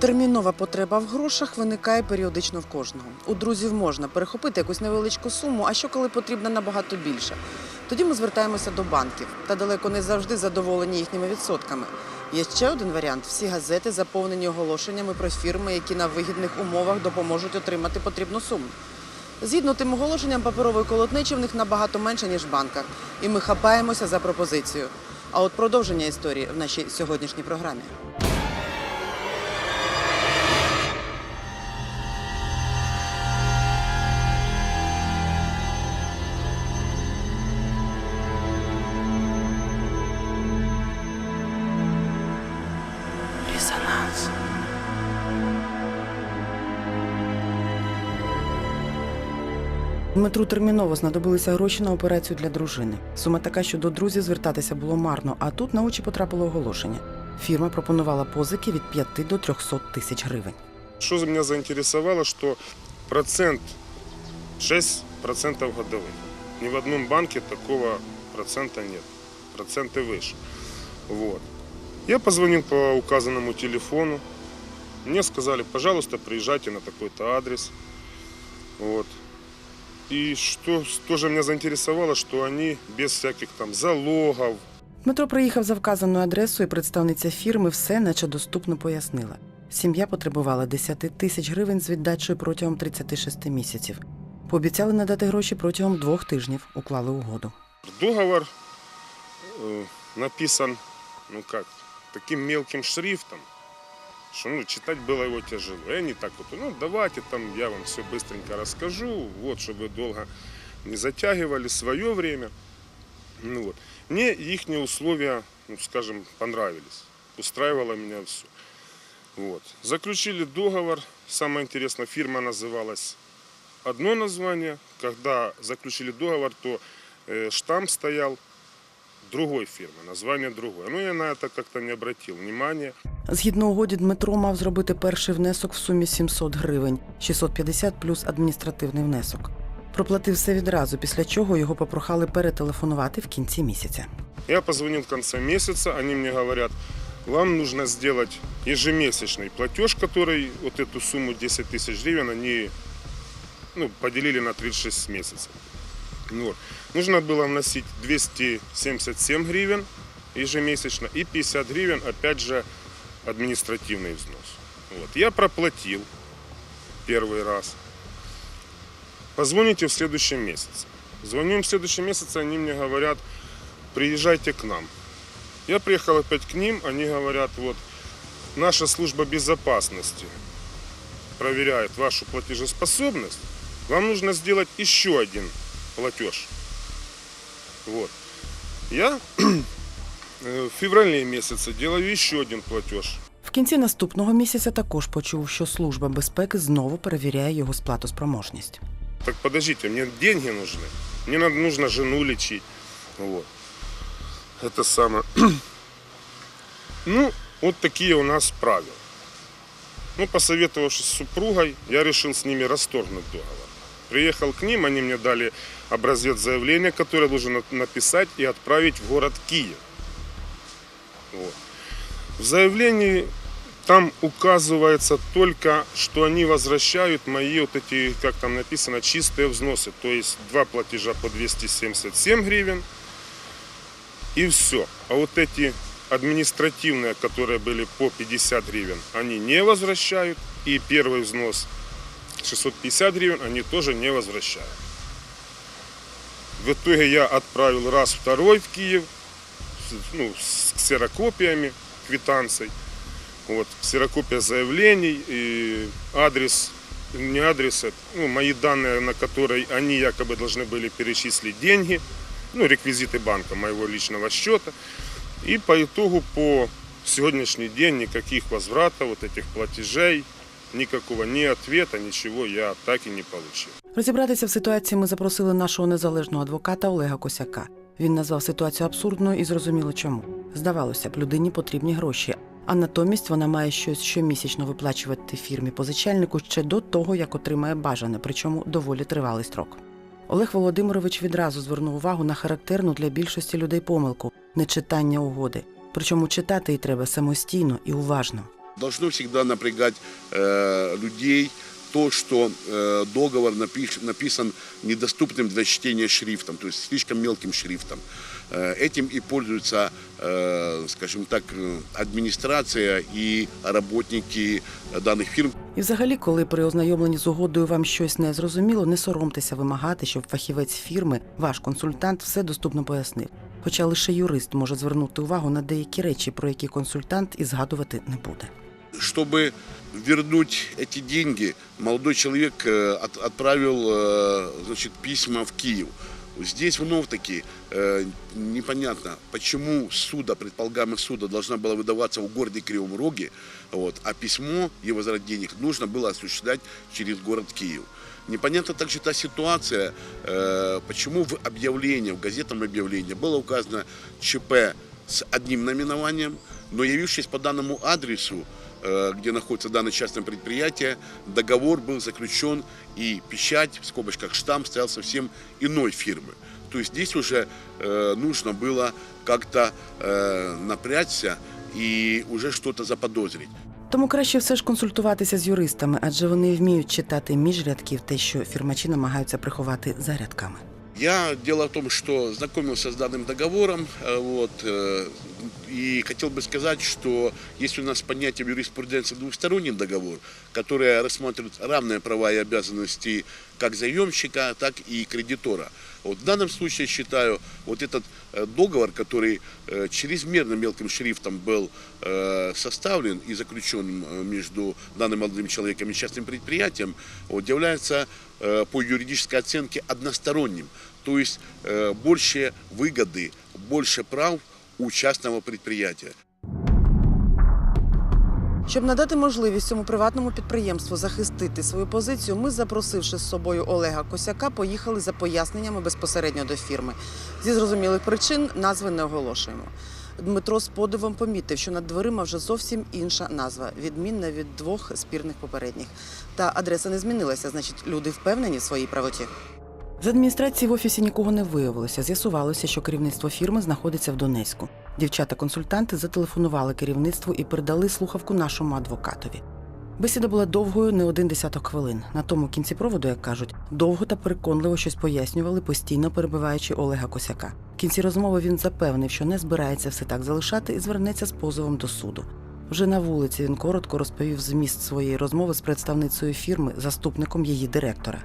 Термінова потреба в грошах виникає періодично в кожного. У друзів можна перехопити якусь невеличку суму, а що коли потрібно набагато більше. Тоді ми звертаємося до банків та далеко не завжди задоволені їхніми відсотками. Є ще один варіант: всі газети заповнені оголошеннями про фірми, які на вигідних умовах допоможуть отримати потрібну суму. Згідно тим оголошенням, паперової колотнечі в них набагато менше, ніж в банках, і ми хапаємося за пропозицію. А от продовження історії в нашій сьогоднішній програмі. Дмитру терміново знадобилися гроші на операцію для дружини. Сума така, що до друзів звертатися було марно, а тут на очі потрапило оголошення. Фірма пропонувала позики від 5 до 300 тисяч гривень. Что меня заинтересовало, что процент 6% годовых. Ни в одном банке такого процента нет. Проценты выше. Вот. Я позвонил по указанному телефону. Мне сказали, пожалуйста, приезжайте на такой-то адрес. Вот. И что тоже меня заинтересовало, что они без всяких там залогов, Дмитро приїхав за вказаною адресою, і представниця фірми все наче доступно пояснила. Сім'я потребувала 10 тисяч гривень з віддачею протягом 36 місяців. Пообіцяли надати гроші протягом двох тижнів, уклали угоду. Договор э, написан, ну как, таким мелким шрифтом, что ну, читать было его тяжело. И они так вот, ну давайте там я вам все быстренько расскажу, вот, чтобы долго не затягивали свое время. Ну, вот. Мне их условия, ну, скажем, понравились. Устраивало меня все. Вот. Заключили договор. Самое интересное, фирма называлась одно название. Когда заключили договор, то э, штамп стоял другой фирмы, название другое. Ну, я на это как-то не обратил внимания. Згідно угоді, Дмитро мав зробити перший внесок в сумі 700 гривень, 650 плюс адміністративний внесок. Проплатив все відразу, після чого його попрохали перетелефонувати в кінці місяця. Я позвонил в конце месяца, они мне говорят, вам нужно сделать ежемесячный платеж, который вот эту сумму 10 тысяч гривен они ну, поделили на 36 месяцев. Вот. Нужно было вносить 277 гривен ежемесячно и 50 гривен, опять же, административный взнос. Вот. Я проплатил первый раз. Позвоните в следующем месяце. Звоню им в следующем месяце, они мне говорят, приезжайте к нам. Я приехал опять к ним, они говорят, вот, наша служба безопасности проверяет вашу платежеспособность, вам нужно сделать еще один платеж. Вот. Я э, в феврале месяце делаю еще один платеж. В кінці наступного місяця також почув, що служба безпеки знову перевіряє його сплатоспроможність. Так подождите, мне деньги нужны. Мне надо, нужно жену лечить. Вот. Это самое. Ну, вот такие у нас правила. Ну, посоветовавшись с супругой, я решил с ними расторгнуть договор. Приехал к ним, они мне дали образец заявления, которое я должен на- написать и отправить в город Киев. Вот. В заявлении там указывается только, что они возвращают мои вот эти, как там написано, чистые взносы. То есть два платежа по 277 гривен и все. А вот эти административные, которые были по 50 гривен, они не возвращают. И первый взнос 650 гривен они тоже не возвращают. В итоге я отправил раз, второй в Киев, ну, с ксерокопиями квитанций. Вот, ксерокопия заявлений и адрес, не адрес, это, ну, мои данные, на которые они якобы должны были перечислить деньги, ну, реквизиты банка моего личного счета. И по итогу по сегодняшний день никаких возвратов вот этих платежей, никакого ни ответа, ничего я так и не получил. Розібратися в ситуації ми запросили нашого незалежного адвоката Олега Косяка. Він назвав ситуацію абсурдною і зрозуміло чому. Здавалося б, людині потрібні гроші, а натомість вона має щось щомісячно виплачувати фірмі позичальнику ще до того, як отримає бажане, причому доволі тривалий строк. Олег Володимирович відразу звернув увагу на характерну для більшості людей помилку нечитання угоди. Причому читати її треба самостійно і уважно. должно всегда напрягать э, людей то, что э, договор напиш- написан недоступным для чтения шрифтом, то есть слишком мелким шрифтом. Э, этим и пользуются, э, скажем так, э, администрация и работники э, данных фирм. І взагалі, коли при ознайомленні з угодою вам щось не зрозуміло, не соромтеся вимагати, щоб фахівець фірми, ваш консультант, все доступно пояснив. Хоча лише юрист може звернути увагу на деякі речі, про які консультант і згадувати не буде. Чтобы вернуть эти деньги, молодой человек э, от- отправил э, значит, письма в Киев. Здесь вновь таки э, непонятно, почему суда, предполагаемая суда, должна была выдаваться в городе Кривом Роге, вот, а письмо и возврат денег нужно было осуществлять через город Киев. Непонятна также та ситуация, э, почему в объявлении, в газетном объявлении было указано ЧП с одним наименованием, но явившись по данному адресу, э, где находится данное частное предприятие, договор был заключен и печать, в скобочках штамп, стоял совсем иной фирмы. То есть здесь уже э, нужно было как-то э, напрячься и уже что-то заподозрить. Тому краще все ж консультуватися з юристами, адже вони вміють читати між рядків те, що фірмачі намагаються приховати за рядками. Я дело в том, что знакомился с данным договором, э, вот, э, и хотел бы сказать, что есть у нас понятие в юриспруденции двухсторонний договор, которое рассматривает равные права и обязанности как заемщика, так и кредитора. Вот в данном случае считаю, вот этот э, договор, который чрезмерно мелким шрифтом был составлен и заключен между данным молодым человеком и частным предприятием, вот, является по юридической оценке односторонним. То есть э, больше выгоды, больше прав у частного предприятия. Щоб надати можливість цьому приватному підприємству захистити свою позицію, ми, запросивши з собою Олега Косяка, поїхали за поясненнями безпосередньо до фірми. Зі зрозумілих причин назви не оголошуємо. Дмитро з подивом помітив, що над дверима вже зовсім інша назва, відмінна від двох спірних попередніх. Та адреса не змінилася, значить, люди впевнені в своїй правоті. З адміністрації в офісі нікого не виявилося. З'ясувалося, що керівництво фірми знаходиться в Донецьку. Дівчата-консультанти зателефонували керівництву і передали слухавку нашому адвокатові. Бесіда була довгою не один десяток хвилин. На тому кінці проводу, як кажуть, довго та переконливо щось пояснювали, постійно перебиваючи Олега Косяка. В кінці розмови він запевнив, що не збирається все так залишати і звернеться з позовом до суду. Вже на вулиці він коротко розповів зміст своєї розмови з представницею фірми, заступником її директора.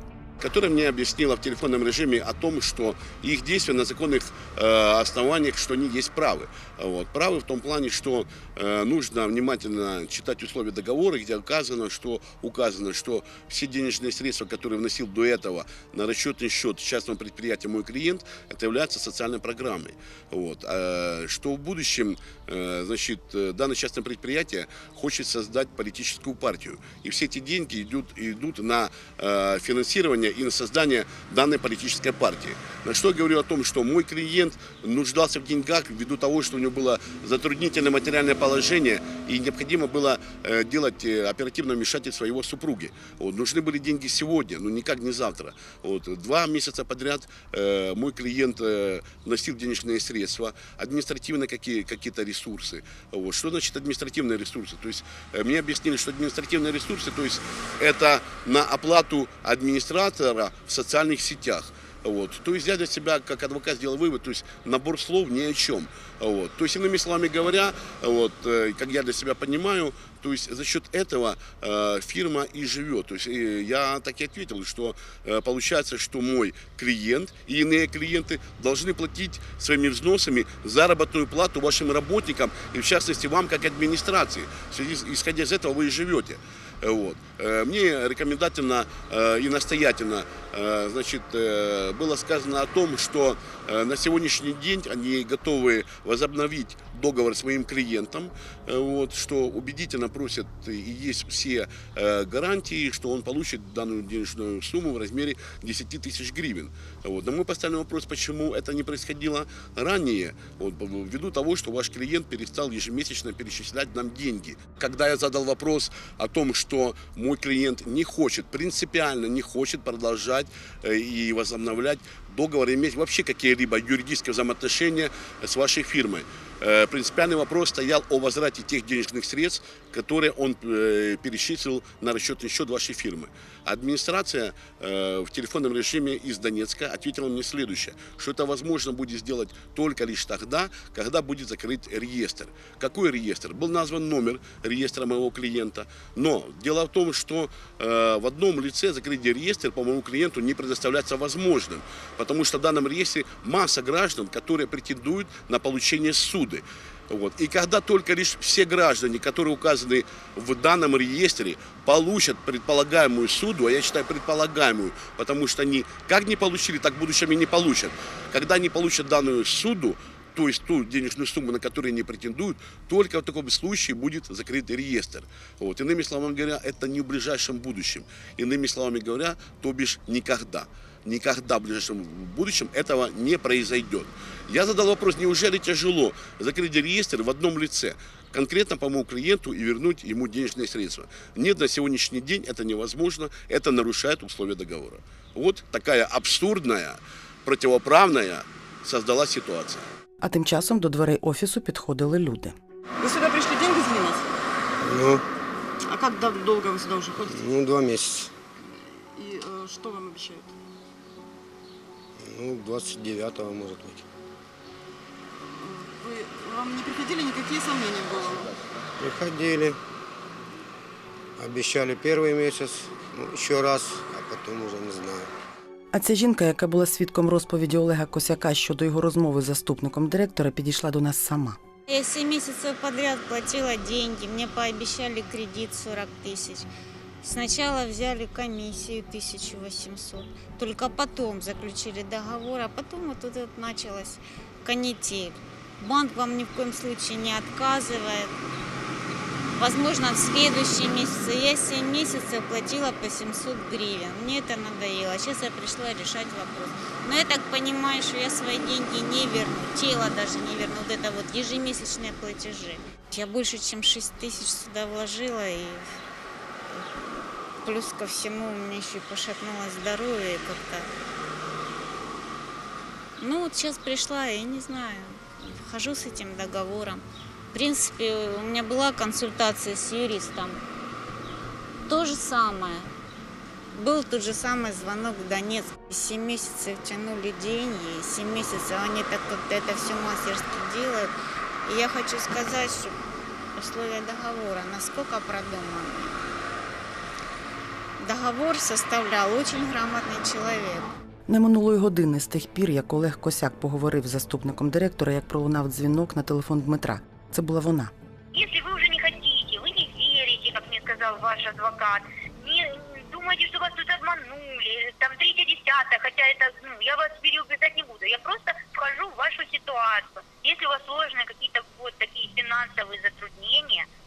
Которая мне объяснила в телефонном режиме о том, что их действия на законных э, основаниях, что они есть правы. Вот. Правы в том плане, что э, нужно внимательно читать условия договора, где указано, что указано, что все денежные средства, которые вносил до этого на расчетный счет частного предприятия мой клиент, это является социальной программой. Вот. Э, что в будущем, э, значит, э, данное частное предприятие хочет создать политическую партию. И все эти деньги идут, идут на э, финансирование и на создание данной политической партии. На что я говорю о том, что мой клиент нуждался в деньгах ввиду того, что у него было затруднительное материальное положение и необходимо было э, делать э, оперативное вмешательство его супруги. Вот, нужны были деньги сегодня, но никак не завтра. Вот, два месяца подряд э, мой клиент э, вносил денежные средства, административные какие, какие-то ресурсы. Вот. Что значит административные ресурсы? То есть э, мне объяснили, что административные ресурсы, то есть это на оплату администратора в социальных сетях. Вот. То есть я для себя, как адвокат, сделал вывод, то есть набор слов ни о чем. Вот. То есть, иными словами говоря, вот, э, как я для себя понимаю, то есть за счет этого э, фирма и живет. То есть э, я так и ответил, что э, получается, что мой клиент и иные клиенты должны платить своими взносами заработную плату вашим работникам и в частности вам как администрации. Исходя из этого вы и живете. Э, Вот. Э, Мне рекомендательно э, и настоятельно э, значит, э, было сказано о том, что э, на сегодняшний день они готовы возобновить договор с своим клиентом, э, вот, что убедительно просят и есть все э, гарантии, что он получит данную денежную сумму в размере 10 тысяч гривен. Вот. Но мы поставили вопрос, почему это не происходило ранее, вот, ввиду того, что ваш клиент перестал ежемесячно перечислять нам деньги. Когда я задал вопрос о том, что мой клиент не хочет, принципиально не хочет продолжать э, и возобновлять договор, иметь вообще какие-либо юридические взаимоотношения с вашей фирмой. Э, Принципиальный вопрос стоял о возврате тех денежных средств, которые он э, перечислил на расчетный счет вашей фирмы. Администрация э, в телефонном режиме из Донецка ответила мне следующее, что это возможно будет сделать только лишь тогда, когда будет закрыт реестр. Какой реестр? Был назван номер реестра моего клиента, но дело в том, что э, в одном лице закрытие реестра по моему клиенту не предоставляется возможным, потому что в данном реестре масса граждан, которые претендуют на получение суды. Вот. И когда только лишь все граждане, которые указаны в данном реестре, получат предполагаемую суду, а я считаю предполагаемую, потому что они как не получили, так в будущем и не получат. Когда они получат данную суду, то есть ту денежную сумму, на которую они претендуют, только в таком случае будет закрыт реестр. Вот. Иными словами говоря, это не в ближайшем будущем. Иными словами говоря, то бишь никогда. Никогда в ближайшем будущем этого не произойдет. Я задал вопрос, неужели тяжело закрыть реестр в одном лице, конкретно по моему клиенту и вернуть ему денежные средства. Нет, на сегодняшний день это невозможно, это нарушает условия договора. Вот такая абсурдная, противоправная создалась ситуация. А тим часом до дверей офісу підходили люди. Ви сюди прийшли деньги змінити? Ну, А як дов- довго ви сюди вже ходите? ну, два месяца. І е, що вам обіцяють? Ну, 29-го, может быть. Ви, вам не приходили никакие сомнения в голову? Приходили. Обещали первый месяц, ну, еще раз, а потом уже не знаю. А ця жінка, яка була свідком розповіді Олега Косяка щодо його розмови з заступником директора, підійшла до нас сама. Я 7 месяцев подряд платила деньги, мне пообещали кредит 40 тысяч. Сначала взяли комиссию 1800, только потом заключили договор, а потом вот тут вот началась канитель. Банк вам ни в коем случае не отказывает. Возможно, в следующем месяце. Я 7 месяцев платила по 700 гривен. Мне это надоело. Сейчас я пришла решать вопрос. Но я так понимаю, что я свои деньги не верну, тело даже не верну. Вот это вот ежемесячные платежи. Я больше, чем 6 тысяч сюда вложила. И плюс ко всему у меня еще и пошатнулось здоровье как-то... Ну вот сейчас пришла, я не знаю, хожу с этим договором. В принципе, у меня была консультация с юристом. То же самое. Был тот же самый звонок в Донецк. Семь месяцев тянули деньги, семь месяцев они так как-то это все мастерски делают. И я хочу сказать, что условия договора насколько продуманы. Договор составлял очень грамотный человек. Не минуло й години з тих пір, як Олег Косяк поговорив з заступником директора, як пролунав дзвінок на телефон Дмитра. Це була вона. Если вы уже не хотите, вы не верите, как мне сказал ваш адвокат, не не думаете, что вас тут обманули, там третье, десятое, хотя это, ну, я вас переубеждать не буду, я просто вхожу в вашу ситуацию. Если у вас сложные какие-то вот такие финансовые затруднения, я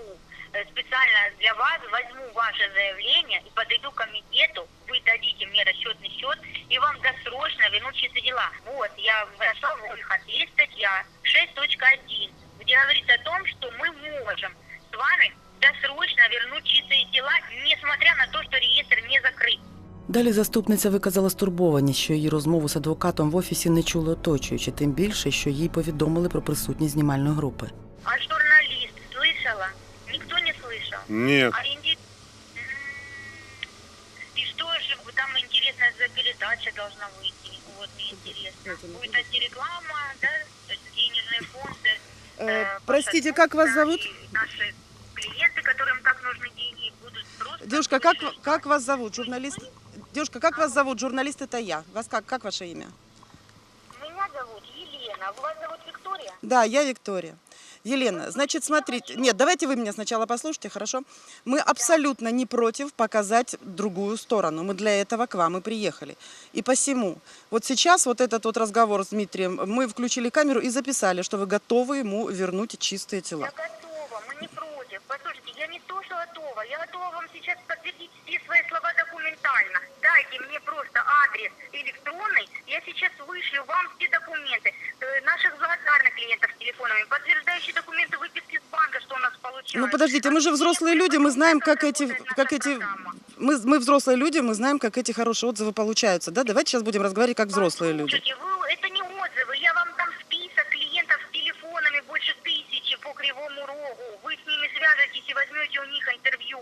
смогу э, специально для вас возьму ваше заявление и подойду к комитету, вы дадите мне расчетный счет, и вам досрочно вернут чьи-то дела. Вот, я нашла выход. Есть статья 6.1, где говорится о том, что мы можем с вами досрочно вернуть чистые дела, несмотря на то, что реестр не закрыт. Далі заступниця виказала стурбованість, що її розмову з адвокатом в офісі не чули оточуючи, тим більше, що їй повідомили про присутність знімальної групи. А журналист Нет. А инди- И что же там интересная за передача должна выйти? Вот мне интересно. Будет антиреклама, да? То есть денежные фонды. э, простите, пошатнутся, как вас зовут? Наши клиенты, которым так нужны деньги, будут просто... Девушка, как, как вас зовут? Журналист? Девушка, как вас зовут? Журналист это я. Вас как, как ваше имя? Меня зовут Елена, а вас зовут Виктория? Да, я Виктория. Елена, значит, смотрите, нет, давайте вы меня сначала послушайте, хорошо? Мы абсолютно не против показать другую сторону. Мы для этого к вам и приехали. И посему, вот сейчас вот этот вот разговор с Дмитрием, мы включили камеру и записали, что вы готовы ему вернуть чистые тела. Готова. Я готова вам сейчас подтвердить все свои слова документально. Дайте мне просто адрес электронный. Я сейчас вышлю вам все документы э, наших благодарных клиентов с телефонами, подтверждающие документы выписки с банка, что у нас получилось. Ну подождите, мы же взрослые люди, мы знаем, как эти, как эти Мы, мы взрослые люди, мы знаем, как эти хорошие отзывы получаются. Да? Давайте сейчас будем разговаривать как взрослые люди. Вы, это не отзывы. Я вам там список клиентов с телефонами больше тысячи по Кривому Рогу. Вы с ними свяжетесь и возьмете у них интервью.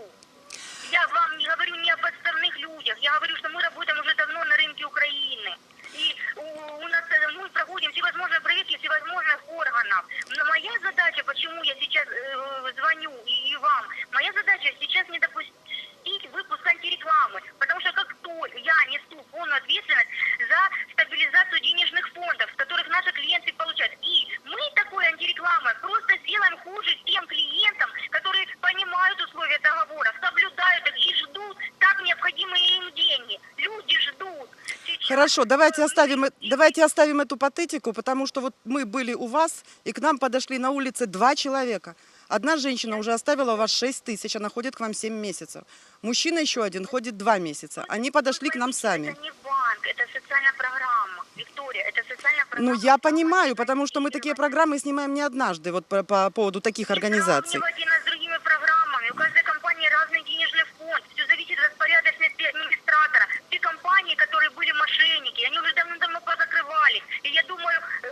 Я вам не говорю не о подставных людях. Я говорю, что мы работаем уже давно на рынке Украины. И у, у нас э, мы проходим всевозможные проверки всевозможных органов. Но моя задача, почему я сейчас э, звоню и, и вам, моя задача сейчас не допустить выпуск антирекламы. Потому что как только я несу полную ответственность за стабилизацию денежных фондов, с которых наши клиенты получают. И мы такой антирекламой просто сделаем хуже тем клиентам, которые понимают условия договора, соблюдают их и ждут так необходимые им деньги. Люди ждут. Сейчас, Хорошо, давайте оставим, э- давайте оставим эту патетику, потому что вот мы были у вас, и к нам подошли на улице два человека. Одна женщина уже оставила у вас 6 тысяч, она ходит к вам 7 месяцев. Мужчина еще один ходит 2 месяца. Они подошли к нам сами. Это не банк, это социальная программа. Виктория, это социальная программа. Ну, я понимаю, потому что мы такие программы снимаем не однажды, вот по, по поводу таких Не организаций. сравнивайте нас с другими программами. У каждой компании разный денежный фонд. Все зависит от распорядочности администратора. Те компании, которые были мошенники, они уже давно-давно позакрывались. И я думаю, э,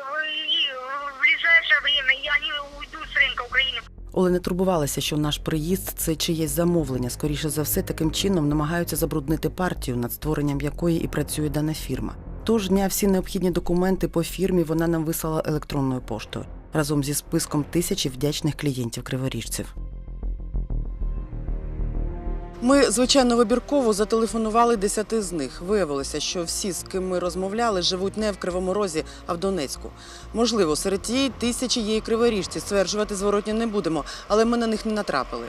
и э, в ближайшее время и они уйдут с рынка Украины. Оли не турбувалася, що наш приїзд це чиєсь замовлення. Скоріше за все, таким чином намагаються забруднити партію, над створенням якої і працює дана фірма. Тож дня всі необхідні документи по фірмі вона нам вислала електронною поштою разом зі списком тисячі вдячних клієнтів криворіжців. Ми, звичайно, вибірково зателефонували десяти з них. Виявилося, що всі, з ким ми розмовляли, живуть не в Кривому Розі, а в Донецьку. Можливо, серед тієї тисячі є і криворіжці. Стверджувати зворотні не будемо, але ми на них не натрапили.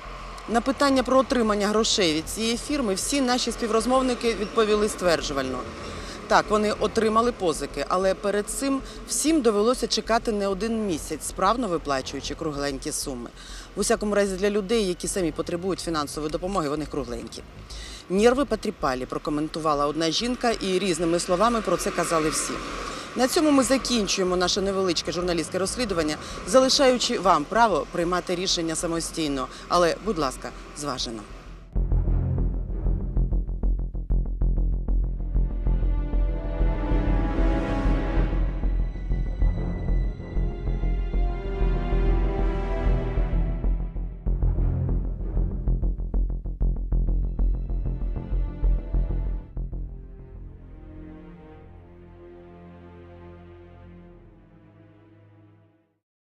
На питання про отримання грошей від цієї фірми всі наші співрозмовники відповіли стверджувально. Так, вони отримали позики, але перед цим всім довелося чекати не один місяць, справно виплачуючи кругленькі суми. В усякому разі, для людей, які самі потребують фінансової допомоги, вони кругленькі. Нерви потріпалі, прокоментувала одна жінка, і різними словами про це казали всі. На цьому ми закінчуємо наше невеличке журналістське розслідування, залишаючи вам право приймати рішення самостійно, але, будь ласка, зважено.